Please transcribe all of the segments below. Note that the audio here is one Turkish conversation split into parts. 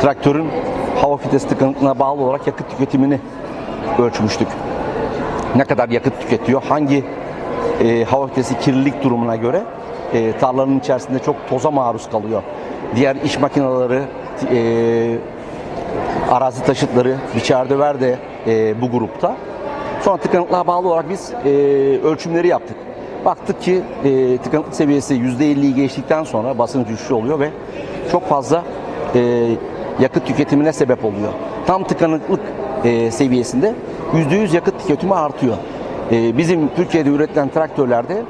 traktörün hava filtresi tıkanıklığına bağlı olarak yakıt tüketimini ölçmüştük. Ne kadar yakıt tüketiyor, hangi e, hava filtresi kirlilik durumuna göre e, tarlanın içerisinde çok toza maruz kalıyor. Diğer iş makineleri, e, arazi taşıtları, biçer döver de e, bu grupta. Sonra tıkanıklığa bağlı olarak biz e, ölçümleri yaptık. Baktık ki e, tıkanıklık seviyesi %50'yi geçtikten sonra basınç düşüşü oluyor ve çok fazla e, yakıt tüketimine sebep oluyor. Tam tıkanıklık e, seviyesinde %100 yakıt tüketimi artıyor. E, bizim Türkiye'de üretilen traktörlerde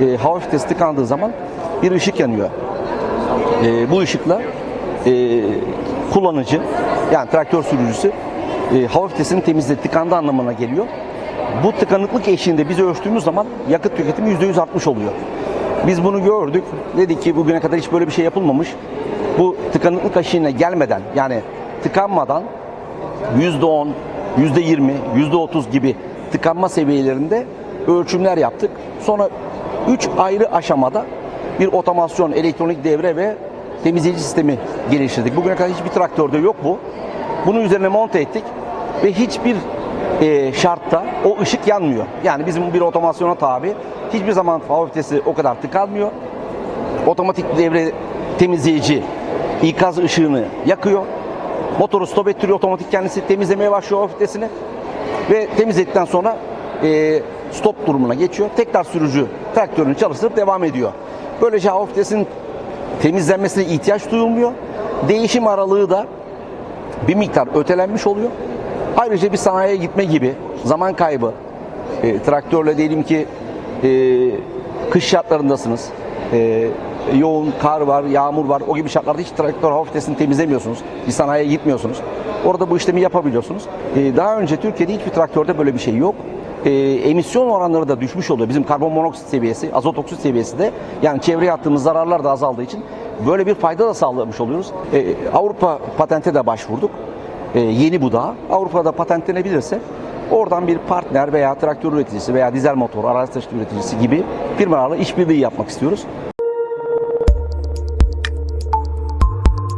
e, hava filtresi tıkandığı zaman bir ışık yanıyor. E, bu ışıkla e, kullanıcı yani traktör sürücüsü e, hava filtresini temizledi, tıkandı anlamına geliyor. Bu tıkanıklık eşiğinde biz ölçtüğümüz zaman yakıt tüketimi %100 artmış oluyor. Biz bunu gördük. Dedik ki bugüne kadar hiç böyle bir şey yapılmamış. Bu tıkanıklık eşiğine gelmeden yani tıkanmadan %10, %20, %30 gibi tıkanma seviyelerinde ölçümler yaptık. Sonra 3 ayrı aşamada bir otomasyon, elektronik devre ve temizleyici sistemi geliştirdik. Bugüne kadar hiçbir traktörde yok bu. Bunu üzerine monte ettik ve hiçbir e, şartta o ışık yanmıyor. Yani bizim bir otomasyona tabi. Hiçbir zaman vitesi o kadar tıkanmıyor. Otomatik devre temizleyici ikaz ışığını yakıyor. Motoru stop ettiriyor otomatik kendisi temizlemeye başlıyor hava vitesini. Ve temizledikten sonra e, stop durumuna geçiyor. Tekrar sürücü traktörünü çalıştırıp devam ediyor. Böylece vitesinin temizlenmesine ihtiyaç duyulmuyor. Değişim aralığı da bir miktar ötelenmiş oluyor. Ayrıca bir sanayiye gitme gibi zaman kaybı, e, traktörle diyelim ki e, kış şartlarındasınız, e, yoğun kar var, yağmur var, o gibi şartlarda hiç traktör hava filtresini temizlemiyorsunuz, bir sanayiye gitmiyorsunuz. Orada bu işlemi yapabiliyorsunuz. E, daha önce Türkiye'de hiçbir traktörde böyle bir şey yok. E, emisyon oranları da düşmüş oluyor. Bizim karbon monoksit seviyesi, azot oksit seviyesi de yani çevreye attığımız zararlar da azaldığı için böyle bir fayda da sağlamış oluyoruz. E, Avrupa patente de başvurduk. E, yeni bu da. Avrupa'da patentlenebilirse oradan bir partner veya traktör üreticisi veya dizel motor, araç taşıtı üreticisi gibi firmalarla işbirliği yapmak istiyoruz.